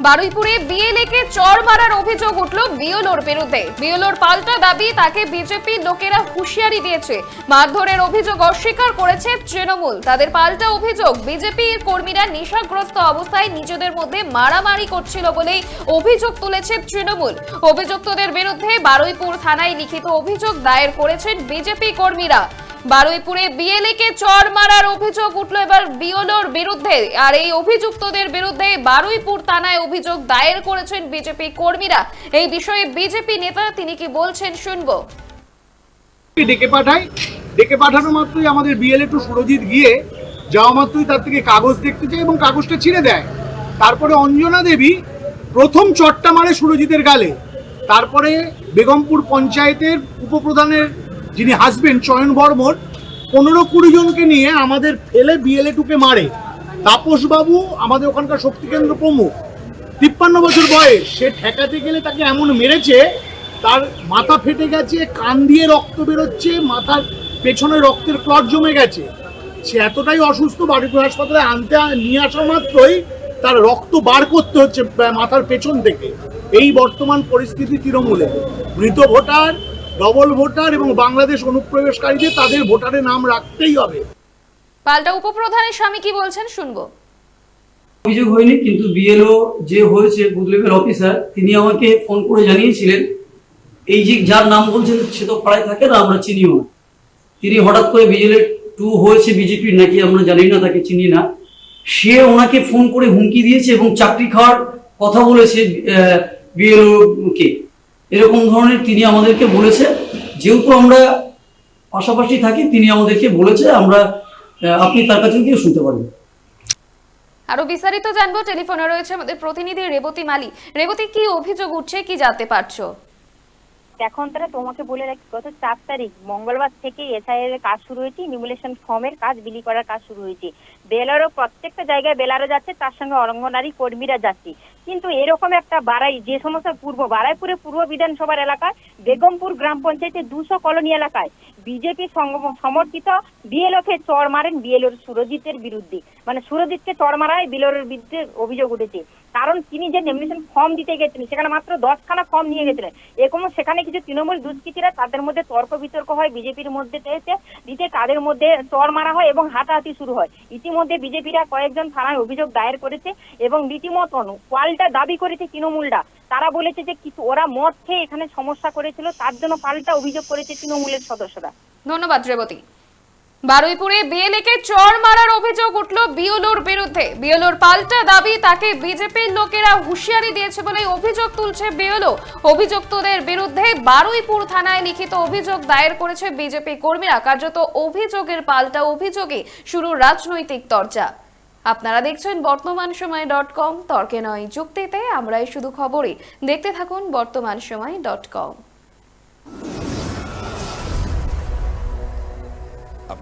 বারুইপুরে বিএলএকে চর মারার অভিযোগ উঠল বিএলওর বিরুদ্ধে। বিএলওর পাল্টা দাবি, তাকে বিজেপি লোকেরা হুঁশিয়ারি দিয়েছে। মারধরের অভিযোগ অস্বীকার করেছে তৃণমূল। তাদের পাল্টা অভিযোগ, বিজেপির কর্মীরা নেশাগ্রস্ত অবস্থায় নিজেদের মধ্যে মারামারি করছিল বলেই অভিযোগ তুলেছে তৃণমূল। অভিযুক্তদের বিরুদ্ধে বারুইপুর থানায় লিখিত অভিযোগ দায়ের করেছেন বিজেপি কর্মীরা। বারুইপুরে বিএলএ কে চর মারার অভিযোগ উঠল এবার বিওলোর বিরুদ্ধে। আর এই অভিযুক্তদের বিরুদ্ধে বারুইপুর থানায় অভিযোগ দায়ের করেছেন বিজেপি কর্মীরা। এই বিষয়ে বিজেপি নেতা তিনি কি বলছেন শুনব। ডেকে পাঠায় ডেকে পাঠানো মাত্রই আমাদের বিএলএ টু সুরজিৎ গিয়ে যাওয়া মাত্রই তার থেকে কাগজ দেখতে চায় এবং কাগজটা ছিঁড়ে দেয়। তারপরে অঞ্জনা দেবী প্রথম চটটা মারে সুরজিতের গালে। তারপরে বেগমপুর পঞ্চায়েতের উপপ্রধানের যিনি হাসবেন্ড চয়ন বর্মন, পনেরো কুড়ি জনকে নিয়ে আমাদের ফেলে বিএলএ টুকে মারে। তাপসবাবু আমাদের ওখানকার শক্তিকেন্দ্র প্রমুখ। তিপ্পান্ন বছর বয়স, সে ঠেকাতে গেলে তাকে এমন মেরেছে, তার মাথা ফেটে গেছে, কান দিয়ে রক্ত বেরোচ্ছে, মাথার পেছনে রক্তের ক্লট জমে গেছে। সে এতটাই অসুস্থ বাড়িপুর হাসপাতালে আনতে নিয়ে আসা মাত্রই তার রক্ত বার করতে হচ্ছে মাথার পেছন থেকে। এই বর্তমান পরিস্থিতি তৃণমূলে মৃত ভোটার ডবল ভোটার এবং বাংলাদেশ অনুপ্রবেশকারীদের তাদের ভোটারের নাম রাখতেই হবে। পাল্টা উপপ্রধানের স্বামী কি বলছেন? শুনব। অভিযোগ হয়নি কিন্তু বিএলও যে হয়েছে বুথ লেভেল অফিসার তিনি আমাকে ফোন করে জানিয়েছিলেন এই যে যার নাম বলছেন সে তো পাড়ায় থাকে না আমরা চিনিও না। তিনি হঠাৎ করে বিজেলে টু হয়েছে বিজেপির নাকি আমরা জানি না তাকে চিনি না। সে ওনাকে ফোন করে হুমকি দিয়েছে এবং চাকরি খাওয়ার কথা বলেছে বিএলও কে এরকম ধরনের তিনি আমাদেরকে বলেছে। যেহেতু আমরা পাশাপাশি থাকি, তিনি আমাদেরকে বলেছে, আমরা আপনি তার কাছে গিয়ে শুনতে পারেন আরও বিস্তারিত জানব, টেলিফোনে রয়েছে আমাদের প্রতিনিধি রেবতী মালি। রেবতী, কি অভিযোগ উঠছে, কি জানতে পারছ? এখন তারা তোমাকে বলে রাখি, গত চার তারিখ, মঙ্গলবার থেকে এসআইআর এর কাজ শুরু হয়েছে নিমুলেশন ফর্মের কাজ, বিলি করার কাজ শুরু হয়েছে। বেলারও প্রত্যেকটা জায়গায় বেলারও যাচ্ছে, তার সঙ্গে অঙ্গনারী কর্মীরা যাচ্ছে। কিন্তু এরকম একটা বাড়াই, যে সমস্ত পূর্ব বারাইপুরে পূর্ব বিধানসভার এলাকায়, বেগমপুর গ্রাম পঞ্চায়েতের দুশো কলোনি এলাকায়, বিজেপি সমর্থিত বিএলওকে চর মারেন বিএলওর সুরজিতের বিরুদ্ধে। মানে সুরজিৎকে চর মারায় বিএলওর বিরুদ্ধে অভিযোগ উঠেছে। কারণ তিনি যে নমিনেশন ফর্ম দিতে গেছিলেন, সেখানে মাত্র দশখানা ফর্ম নিয়ে গেছিলেন। এরকম সেখানে কিছু তৃণমূল দুষ্কৃতীরা তাদের মধ্যে তর্ক বিতর্ক হয়, বিজেপির মধ্যে দিতে তাদের মধ্যে চর মারা হয় এবং হাতাহাতি শুরু হয়। ইতিমধ্যে বিজেপিরা কয়েকজন থানায় অভিযোগ দায়ের করেছে এবং রীতিমতন পাল্টা দাবি করেছে তৃণমূলরা। তারা বলেছে যে কিছু, ওরা মদ খেয়ে এখানে সমস্যা করেছিল, তার জন্য পাল্টা অভিযোগ করেছে তৃণমূলের সদস্যরা। ধন্যবাদ, রেবতী। বারুইপুরে বিএলএ কে চর মারার অভিযোগ উঠল বিওলোর বিরুদ্ধে। বিওলোর পাল্টা দাবি, তাকে বিজেপির লোকেরা হুঁশিয়ারি দিয়েছে বলে অভিযোগ তুলছে বিওলো অভিযুক্তদের বিরুদ্ধে বারুইপুর থানায় লিখিত অভিযোগ দায়ের করেছে বিজেপি কর্মীরা। কার্যত অভিযোগের পাল্টা অভিযোগে শুরু রাজনৈতিক চর্চা আপনারা দেখছেন বর্তমান সময় ডট কম। তর্কে নয়, যুক্তিতে আমরাই শুধু খবরই। দেখতে থাকুন বর্তমান সময় ডট কম।